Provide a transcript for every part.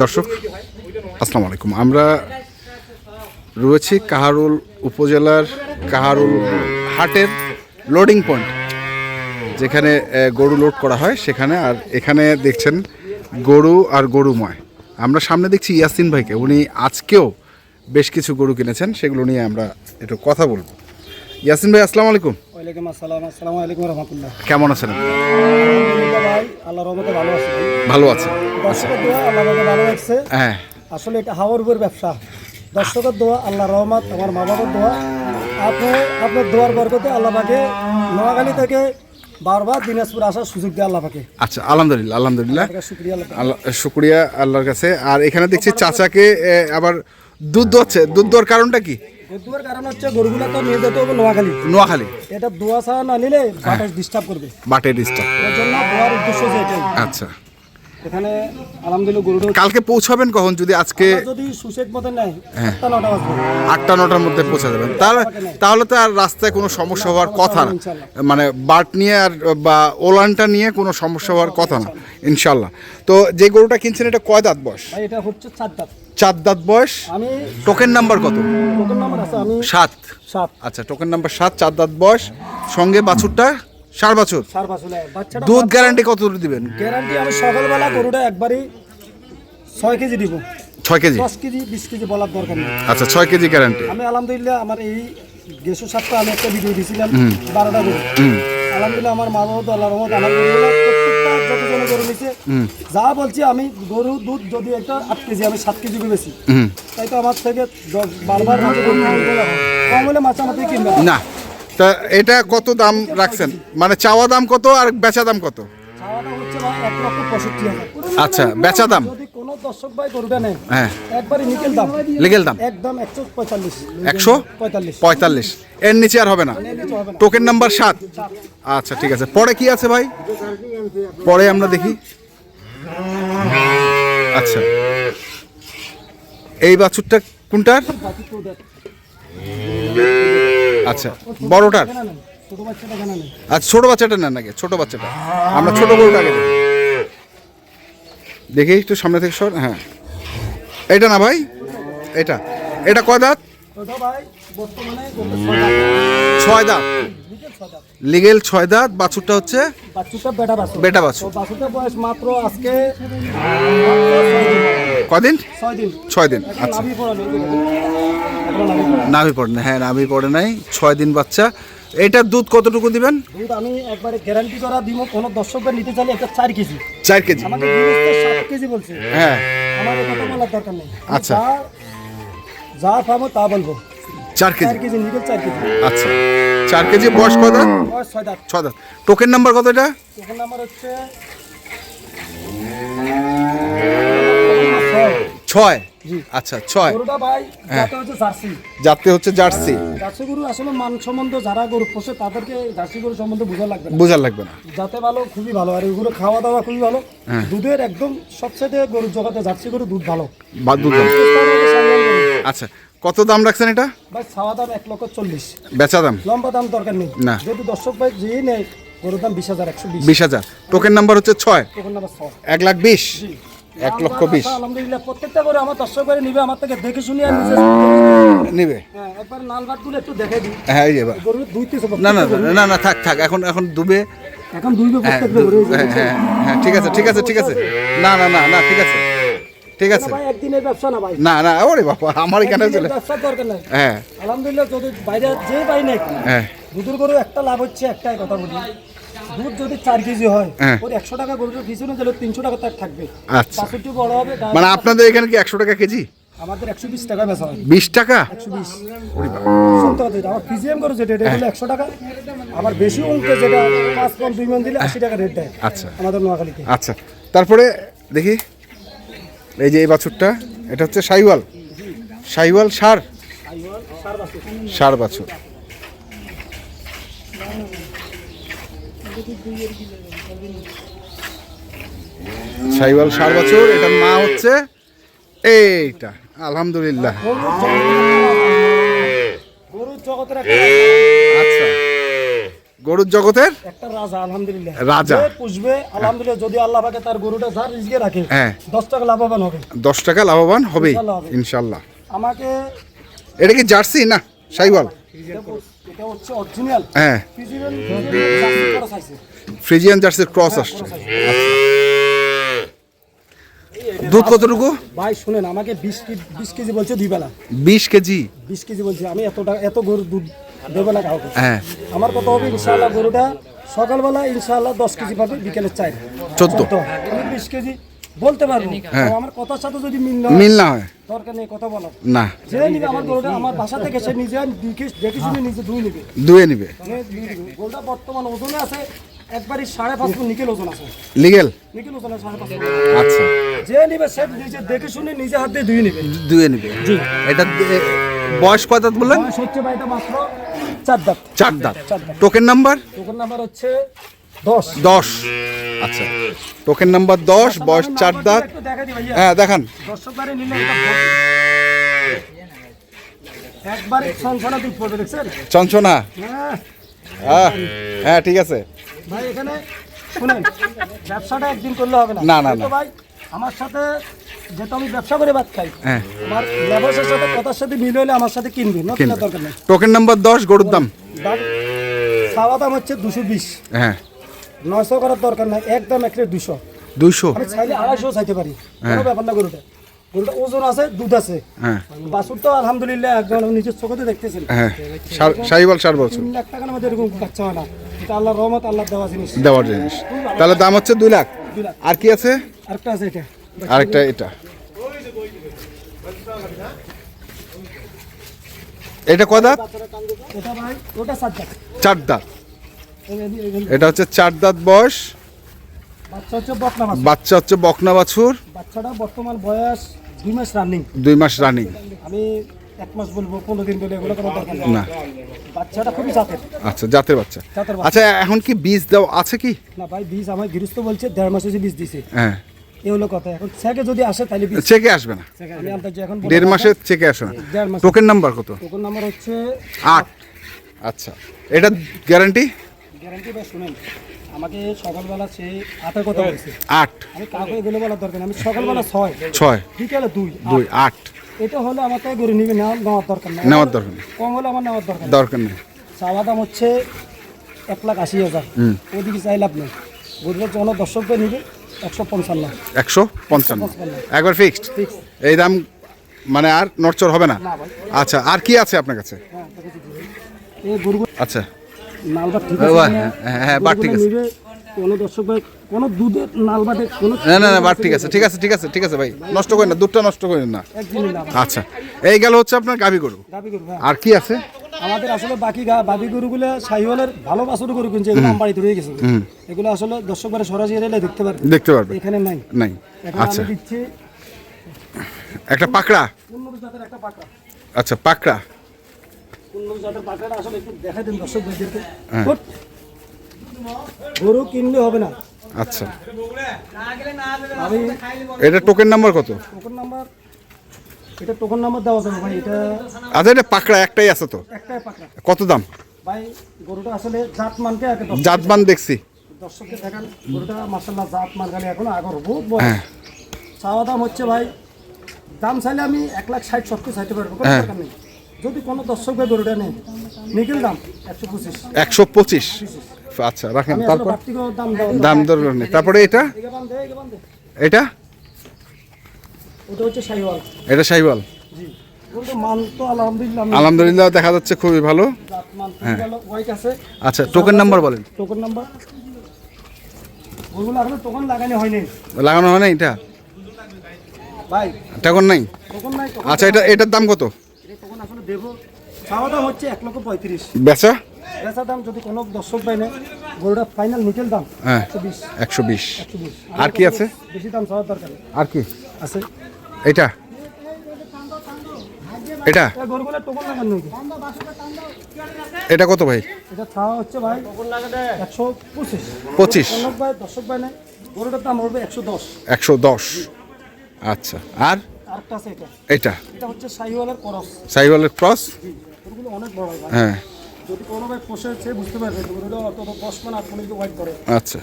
দর্শক আসসালামু আলাইকুম আমরা রয়েছি কাহারুল উপজেলার কাহারুল হাটের লোডিং পয়েন্ট যেখানে গরু লোড করা হয় সেখানে আর এখানে দেখছেন গরু আর গরুময়। আমরা সামনে দেখছি ইয়াসিন ভাইকে উনি আজকেও বেশ কিছু গরু কিনেছেন সেগুলো নিয়ে আমরা একটু কথা বলব। ইয়াসিন ভাই আসসালামু আলাইকুম ওয়ালাইকুম আসসালাম আসসালামু আলাইকুম রহমতুল্লাহ। কেমন আছেন? ভাই আল্লাহ রহমতে ভালো আছে। ভালো আছেন? দর্শকের দোয়া আল্লাহ আমাকে ভালো লাগছে হ্যাঁ। আসলে এটা হাওয়ার উপর ব্যবসা। দর্শকের দোয়া আল্লাহ রহমত আমার মা বাবার দোয়া। আপনি আপনার দোয়ার বরকতে আল্লাহ পাকে নোয়াখালী থেকে বারবার দিনাজপুর আসার সুযোগ দেয় আল্লাহ পাকে। আচ্ছা আলহামদুলিল্লাহ আলহামদুলিল্লাহ। শুক্রিয়া আল্লাহ শুক্রিয়া আল্লাহর কাছে। আর এখানে দেখছি চাচাকে আবার দুধ দোয়াচ্ছে। দুধ দেওয়ার কারণটা কি? দুয়ার কারণ হচ্ছে গরুগুলো তো নিয়ে যেতে হবে নোয়াখালী। নোয়াখালী। এটা দোয়া ছাড়া না নিলে ডিস্টার্ব করবে। বাটের ডিস্টার্ব এর জন্য দোয়ার উদ্দেশ্য যে এটাই। আচ্ছা। এখানে আলহামদুলিল্লাহ গরুটা কালকে পৌঁছাবেন কখন? যদি আজকে যদি সুশেক মতো নেয়। আটটা নটা বাজবে। আটটা নটার মধ্যে পৌঁছে যাবেন। তাহলে তাহলে তো আর রাস্তায় কোনো সমস্যা হওয়ার কথা না। মানে বাট নিয়ে আর বা ওলানটা নিয়ে কোনো সমস্যা হওয়ার কথা না। ইনশাল্লাহ। তো যে গরুটা কিনছেন এটা কয় দাঁত বয়স? এটা হচ্ছে চার দাঁত। চার দাঁত বয়স? আমি টোকেন নাম্বার কত? টোকেন নাম্বার আছে আমি সাত। সাত। আচ্ছা টোকেন নাম্বার সাত চার দাঁত বয়স। সঙ্গে বাছুরটা? সার বাছুর? বাসুলে বাচ্চাটা দুধ গ্যারান্টি কত দিবেন? গ্যারান্টি আমি সকালবেলা গরুটা একবারই ছয় কেজি দিব। ছয় কেজি? দশ কেজি বিশ কেজি বলার দরকার নেই। আচ্ছা ছয় কেজি গ্যারান্টি আমি আলহামদুলিল্লাহ আমার এই গেসু সাতটা আমি একটা ভিডিও দিয়েছিলাম বারোটা গরু। আলহামদুলিল্লাহ আমার মা বাবা আল্লাহ রহমত প্রত্যেকটা যতজনে গরু নিচ্ছে যা বলছি আমি গরু দুধ যদি একটা আট কেজি আমি সাত কেজি বেশি তাই তো আমার থেকে বারবার। কম হলে মাছ আমার থেকে কিনবে। না। তা এটা কত দাম রাখছেন? মানে চাওয়া দাম কত আর বেচা দাম কত? আচ্ছা বেচা দাম। হ্যাঁ। লিগেল দাম। একশো পঁয়তাল্লিশ। এর নিচে আর হবে না? টোকেন নাম্বার সাত। আচ্ছা ঠিক আছে। পরে কি আছে ভাই? পরে আমরা দেখি। আচ্ছা। এই বাছুরটা কোনটার? আচ্ছা বড়টার? আচ্ছা ছোট বাচ্চাটা নেন নাকি ছোট বাচ্চাটা। আমরা ছোট গরুটা আগে। দেখি একটু সামনে থেকে সর হ্যাঁ। এটা না ভাই? এটা। এটা কয় দাঁত? ওটা ভাই বর্তমানে ছয় দাঁত। লিগেল ছয় দাঁত বাছুরটা হচ্ছে বাছুরটা বেটা বাছুর। বেটা বাছুর। তো বয়স মাত্র আজকে কদিন? ছয় দিন। ছয় দিন এখন আচ্ছা। পড়া। নাভি না হ্যাঁ নাভি পড়ে নাই ছয় দিন বাচ্চা। এটার দুধ কতটুকু দিবেন? দুধ আমি একবারে গ্যারান্টি করা দিব কোনো দর্শকরা নিতে চাইলে এটা চার কেজি। চার কেজি। আমাকে গৃহস্থ কেজি বলছে। হ্যাঁ। আমার এটা বলার দরকার নেই। আচ্ছা। যা- পাবো তা বলব। চার কেজি? চার কেজি নিকেল চার কেজি। আচ্ছা। চার কেজি বয়স কত? বয়স ছয় দাঁত। ছয় দাঁত। টোকেন নাম্বার কত এটা? তখন আমার হচ্ছে ছয়। আচ্ছা ছয়। গরুটা ভাই হ্যাঁ। হচ্ছে জার্সি। যাতে হচ্ছে জার্সি। জার্সি গরু আসলে মান সম্বন্ধ যারা গরু পোষে তাদেরকে জার্সি গরু সম্বন্ধে বোঝা লাগবে না। বোঝার লাগবে না। যাতে ভালো খুবই ভালো। আর এগুলো খাওয়া দাওয়া খুবই ভালো। হ্যাঁ। দুধের একদম সবচেয়ে গরুর জগতে জার্সি গরু দুধ ভালো। বা দুধ। আচ্ছা কত দাম রাখছেন এটা? ভাই খাওয়া দাম এক লক্ষ চল্লিশ। বেচা দাম? লম্বা দাম দরকার নেই। না। যদি দর্শক ভাই যে নেই গরুর দাম বিশ হাজার একশো বিশ। হাজার। টোকেন নাম্বার হচ্ছে ছয়? তখন আবার ছয়। এক লাখ বিশ? এক লক্ষ বিশ। আলহামদুলিল্লাহ প্রত্যেকটা করে আমার দর্শক করে নিবে আমার থেকে দেখে শুনে আর নিজে নিবে? হ্যাঁ একবার নালবাদগুলো একটু দেখে দিই। হ্যাঁ এই এবার। গরু দুই পিস না না না, না থাক থাক এখন এখন দুবে। এখন দুই হ্যাঁ প্রত্যেকটা গরু এই যে হ্যাঁ হ্যাঁ হ্যাঁ ঠিক আছে ঠিক আছে ঠিক আছে। না না না না ঠিক আছে। ঠিক আছে। ভাই একদিনের ব্যবসা না ভাই। না না ওরে বাবা আমার এখানে চলে দরকার নাই। হ্যাঁ। আলহামদুলিল্লাহ যদি বাইরে যে পাই নাই হ্যাঁ। দুধের গরু একটা লাভ হচ্ছে একটাই কথা বলি। দুধ যদি চার কেজি হয় হ্যাঁ। ওর একশো টাকা গরুটার পিছনে গেলে তিনশো টাকা তার থাকবে। আচ্ছা। বড় হবে মানে আপনাদের এখানে কি একশো টাকা কেজি? আমাদের একশো বিশ টাকা বেচা হয়। বিশ টাকা? একশো বিশ। শুনতে হবে আমার পিজিএম গরু যেটা এটা হলো একশো টাকা। আবার বেশি অঙ্কে যেটা পাঁচ পন দুই মন দিলে আশি টাকা রেট দেয় আচ্ছা। আমাদের নোয়াখালীতে। আচ্ছা। তারপরে দেখি। এই যে এই বাছুরটা এটা হচ্ছে সাইওয়াল সাইওয়াল সার। সার বাছুর। সাইওয়াল সার বাছুর এটার মা হচ্ছে এইটা আলহামদুলিল্লাহ। গরুর জগতের গরুর জগতের? একটা রাজা আলহামদুলিল্লাহ। রাজা। পুষবে আলহামদুলিল্লাহ যদি আল্লাহ পাকে তার গরুটা যার রিজকে রাখে হ্যাঁ। দশ টাকা লাভবান হবে। দশ টাকা লাভবান হবে ইনশাল্লাহ আমাকে এটা কি জার্সি না সাইওয়াল? এটা হচ্ছে অরিজিনাল। হ্যাঁ। ফ্রিজিয়ান জার্সির ক্রস আসছে। দুধ কতটুকু? ভাই শুনেন আমাকে বিশ কেজি বিশ কেজি বলছে দুই বেলা। বিশ কেজি। বিশ কেজি বলছে আমি এত টাকা এত গরুর দুধ দেবো না কাউকে হ্যাঁ। আমার কথা হবে ইনশাআল্লাহ গরুটা সকালবেলা ইনশাআল্লাহ দশ কেজি পাবে বিকেলে চার। চোদ্দ। আমি বিশ কেজি বলতে পারব। হ্যাঁ। আমার কথার সাথে যদি মিল না মিল না হয়। দরকার নেই কথা বলার। না। যে নিবে আমার গরুটা আমার বাসা থেকে সে নিজে দেখে দেখে শুনে নিজে দুই নিবে। দুয়ে নিবে। গরুটা বর্তমান ওজনে আছে একবারই সাড়ে পাঁচ ফুট নিকেল ওজন আছে। লিগেল নিকেল ওজন সাড়ে পাঁচ। আচ্ছা। যে নিবে সে নিজে দেখে শুনে নিজে হাত দিয়ে দুই নিবে। দুয়ে নিবে। এটা এ- বয়স কত দাঁত বললেন? বয়স হচ্ছে ভাই এটা মাত্র চার দাঁত। চার দাঁত। Token number? টোকন নাম্বার হচ্ছে দশ। দশ। আচ্ছা। টোকেন নাম্বার দশ বয়স চার দাঁত। হ্যাঁ দেখান। চঞ্চনা হ্যাঁ। হ্যাঁ ঠিক আছে। ভাই এখানে শুনেন ব্যবসাটা একদিন করলে হবে না। না, না, না। ভাই আমার সাথে যেহেতু আমি ব্যবসা করে ভাত খাই হ্যাঁ। আমার লেবাসের সাথে কথার সাথে মিল হলে আমার সাথে কিনবি না কেনার দরকার নেই। টোকেন নাম্বার দশ গরুর দাম। দাম দাম হচ্ছে দুশো বিশ। হ্যাঁ। নয়শো করার দরকার নাই একদম এক দুশো। দুইশো আমি চাইলে আড়াইশো চাইতে পারি কোনো ব্যাপার না গরুটা। গরুটা ওজন আছে দুধ আছে। হ্যাঁ। বাছুর তো আলহামদুলিল্লাহ একদম আমি নিজের চোখতে দেখতেছেন হ্যাঁ। সাহিওয়াল সার বলছো লাখ টাকার মধ্যে এরকম বাচ্চা হয় না। এটা আল্লাহ রহমত আল্লাহ দেওয়া জিনিস। দেওয়ার জিনিস। তাহলে দাম হচ্ছে দুই লাখ। আর কি আছে? আরেকটা আছে এটা। আরেকটা এটা। এটা কয় দাঁত? চার দাঁত। এটা হচ্ছে চার দাঁত বয়স। হচ্ছে বাচ্চা হচ্ছে বকনা বাছুর। বাচ্চাটা বর্তমান বয়স দুই মাস রানিং দুই মাস রানিং আমি এক মাস বলব পনেরো দিন বলে এগুলো কোনো দরকার নেই। না। বাচ্চাটা খুবই জাতের। আচ্ছা জাতের বাচ্চা। জাতের বাচ্চা। আচ্ছা এখন কি বীজ দেওয়া আছে কি? না ভাই বীজ আমার গৃহস্থ বলছে দেড় মাসে যে বীজ দিছে। হ্যাঁ। হলো কথা। এখন স্যাকে যদি আসে তাহলে বীজ। চেকে আসবে না। আমি আনতে এখন বলব দেড় মাসে চেকে আসবে না। দেড় মাস। টোকেন নাম্বার কত? টোকন নাম্বার হচ্ছে আট। আচ্ছা এটা গ্যারান্টি? গ্যারান্টি ভাই শুনেন আমাকে সকালবেলা সে আটের কথা বলছে। আট। আমি কাউকে এগুলো বলার দরকার নেই। আমি সকালবেলা ছয় ছয়। বিকেলে দুই দুই আট। এটা হলে আমার তাই গরু নিবে নেওয়ার দরকার নেই। নেওয়ার দরকার নেই। কম হলে আমার নেওয়ার দরকার দরকার নেই। চাওয়া দাম হচ্ছে এক লাখ আশি হাজার। ওইদিকে চাই লাভ নেই। গরুটা জন দর্শকদের নিবে একশো পঞ্চান্ন। একশো পঞ্চান্ন। একবার ফিক্সড এই দাম মানে আর নড়চড় হবে না? আচ্ছা আর কি আছে আপনার কাছে? হ্যাঁ আচ্ছা। নালবাট ঠিক আছে হ্যাঁ, হ্যাঁ, হ্যাঁ, বাট ঠিক আছে। কোনো দর্শক ভাই কোনো দুধের নালবাটে কোনো না না না বাট ঠিক আছে ঠিক আছে ঠিক আছে ঠিক আছে ভাই। নষ্ট করেন না দুধটা নষ্ট করেন না। আচ্ছা এই গেল হচ্ছে আপনার গাভি গরু। হ্যাঁ। আর কি আছে? আমাদের আসলে বাকি বাকি গরুগুলো সাহিওয়ালের ভালো বাছুর গরু কিনছে এগুলো বাড়িতে রয়ে গেছে। এগুলো আসলে দর্শক বারে সরাসরি এলে দেখতে পারবে। দেখতে পারবে। এখানে নাই। নাই। আচ্ছা। দিচ্ছি একটা পাকড়া? উন্নত জাতের একটা পাকা আচ্ছা পাকড়া। উন্নত জাতের পাকাটা আসলে একটু দেখাই দিন দর্শক ভাইদেরকে। হ্যাঁ। গরু কিনলে হবে না। আচ্ছা। আমি এটা টোকেন নাম্বার কত? টোকন নাম্বার এটা টোকন নাম্বার দেওয়া যাবে ভাই এটা আচ্ছা এটা পাকড়া একটাই আছে তো? একটাই পাকা কত দাম? ভাই গরুটা আসলে জাত মানকে আগে দর্শক- জাতমান দেখছি। দর্শককে দেখান গরুটা মার্শাল্লাহ জাত মান গালি এখন আগর বহুত বড়। হ্যাঁ। চাওয়া দাম হচ্ছে ভাই দাম চাইলে আমি এক লাখ ষাট সত্তর চাইতে পারব কোনো হ্যাঁ। দরকার নেই। যদি কোনো দর্শক ভাই গরুটা নেই নিখিল দাম একশো পঁচিশ। একশো পঁচিশ। আচ্ছা রাখেন তারপর? দাম দর নেই। তারপরে এটা। এটা? এটা সাইওয়াল। আলহামদুলিল্লাহ দেখা যাচ্ছে খুবই ভালো। আছে। আচ্ছা টোকেন নাম্বার বলেন। টোকন নাম্বার লাগানো হয়নি লাগানো হয় না এটা? টোকন নাই? আচ্ছা এটা এটার দাম কত? বেচা? বেচা দাম যদি কোনো দর্শক পাই না গরুটা ফাইনাল নিকেল দাম হ্যাঁ একশো বিশ। আর কি আছে? বেশি দাম চাওয়ার দরকার আর কি? আছে। এটা? এটা? এটা কত ভাই? এটা খাওয়া হচ্ছে ভাই একশো পঁচিশ। পঁচিশ। ভাই দর্শক ভাই নাই গরুটার দাম হবে একশো দশ। একশো দশ। আচ্ছা। আর? এটা। এটা? হচ্ছে শাহিওয়ালের করস। সাইওয়ালের ক্রস? অনেক বড় হ্যাঁ। যদি কোনো ভাই পোষেছে বুঝতে পারবে দশ মান আট মিনিট করে। আচ্ছা।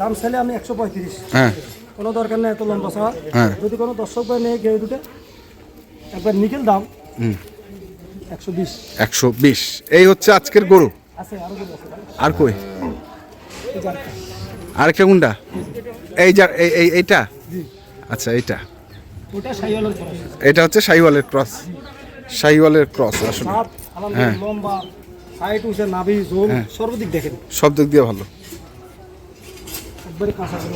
দাম চাইলে আমি একশো পঁয়ত্রিশ। হ্যাঁ। কোনো দরকার নেই এত লম্বা হ্যাঁ। যদি কোনো দর্শক ভাই নেই কেউ দুটো একবার নিকেল দাম একশো বিশ। একশো বিশ। এই হচ্ছে আজকের গরু। আরও কই? আর আরেকটা। আরেকটা এই যা এই এই এইটা? আচ্ছা এইটা। এটা হচ্ছে শাহিওয়ালের ক্রস শাহিওয়ালের ক্রস আসলে লম্বা সাইড নাভি জোম সর্বদিক দেখেন। সব দিক দিয়ে ভালো। একবারে কাঁচা করে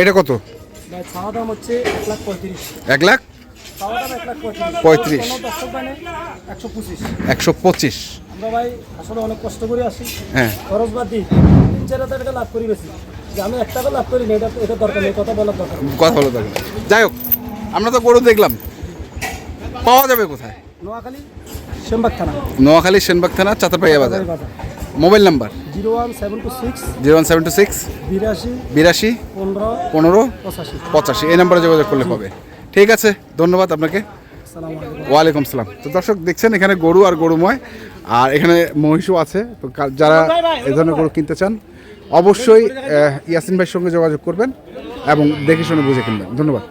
এটা কত? দাম হচ্ছে এক লাখ পঁয়ত্রিশ। এক লাখ? পঁয়ত্রিশ। একশো পঁচিশ। আমরা ভাই আসলে অনেক কষ্ট করে আসি। হ্যাঁ। খরচ বাদ দিই। তিন চার হাজার টাকা লাভ করি বেশি। যে আমি এক টাকা লাভ করি না এটা এটা দরকার নেই কথা বলার দরকার কথা বলে থাকবে যাই হোক আমরা তো গরু দেখলাম। পাওয়া যাবে কোথায়? নোয়াখালী শ্যামবাগ থানা। নোয়াখালী সেনবাগ থানা বাজার। বাজার। Mobile number? Zero one seven two six zero one seven two six বিরাশি বিরাশি পনেরো পনেরো পঁচাশি। পঁচাশি। এই নাম্বারে যোগাযোগ করলে পাবে ঠিক আছে ধন্যবাদ আপনাকে। ওয়ালাইকুম সালাম তো দর্শক দেখছেন এখানে গরু আর গরুময় আর এখানে মহিষও আছে। তো যারা এ ধরনের গরু কিনতে চান অবশ্যই ইয়াসিন ভাইয়ের সঙ্গে যোগাযোগ করবেন এবং দেখে শুনে বুঝে কিনবেন। ধন্যবাদ।